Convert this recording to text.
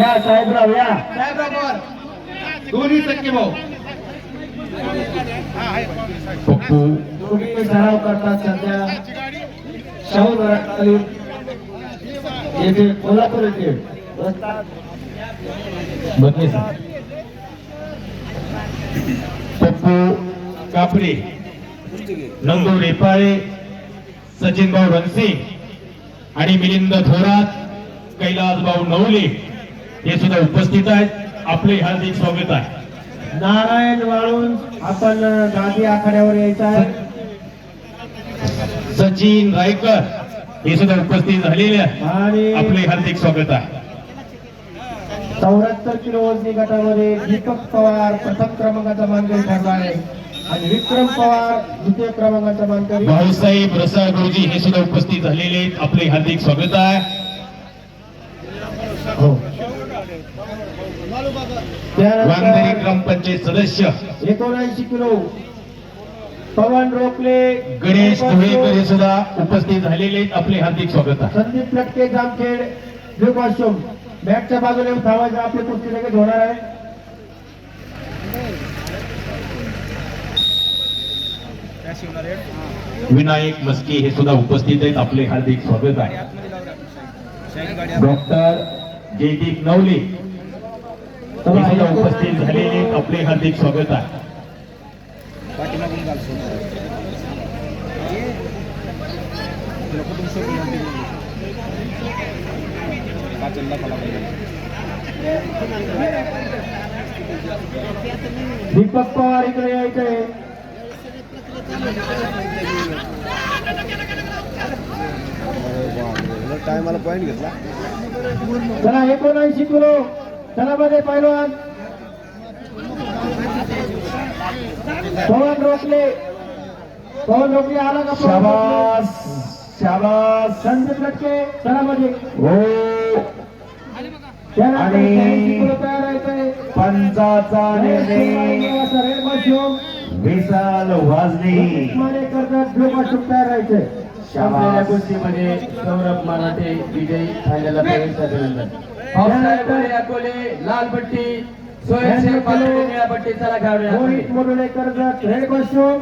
या साहेबराव या. साहेबरावर दोन्ही सख्खे भाऊ. पप्पू तुम्ही सराव करतात सध्या. शाहू येथे कोल्हापूर येथे. पप्पू कापरे. नंदू रेपाळे सचिन भाऊ रणसे आणि मिलिंद थोरात कैलास भाऊ नवले. हे सुद्धा उपस्थित आहेत. आपले हार्दिक स्वागत आहे. नारायण वाळून आपण गादी आखाड्यावर यायचं आहे. सचिन रायकर हे सुद्धा उपस्थित झालेले आणि आपले हार्दिक स्वागत आहे. चौऱ्याहत्तर किलो वजनी गटामध्ये दीपक पवार प्रथम क्रमांकाचा मानकरी ठरला आहे. आणि विक्रम पवार द्वितीय क्रमांकाचा मानकरी. भाऊसाहेब रसाळ गुरुजी हे सुद्धा उपस्थित झालेले आहेत. आपले हार्दिक स्वागत आहे. हो. ग्रामपंचायत सदस्य. एकोणऐंशी किलो. पवन रोकले गणेश धुळेकर सुद्धा उपस्थित झालेले आहेत. आपले हार्दिक स्वागत आहे. संदीप लटके जामखेड ब्ल्यू कॉस्ट्युम बॅगच्या बाजूने धावायचं आपली कुस्ती लगेच होणार आहे. विनायक मस्के हे सुद्धा उपस्थित आहेत. आपले हार्दिक स्वागत आहे. डॉक्टर जयदीप नवले. उपस्थित झालेले आपले हार्दिक स्वागत आहे. दीपक पवार इकडे यायचंय टायमाला पॉईंट घेतला. चला एकोणऐंशी किलो. चला मध्ये पैलवान. पवन रोकले पवन रोकले आला का? शाबास शाबास. संदीप लटके चला मध्ये हो. आणि- 86 किलो तयार व्हायचंय. पंचाचा निर्णय. विशाल वाजने. तयार व्हायचंय शाबास. कुस्तीमध्ये सौरभ मराठे विजयी झालेला अभिनंदन. पावसाळ्यामध्ये अकोले लाल पट्टी पाटील निळ्या पट्टी चला मुरुडे कर्जत रेड कॉस्ट्युम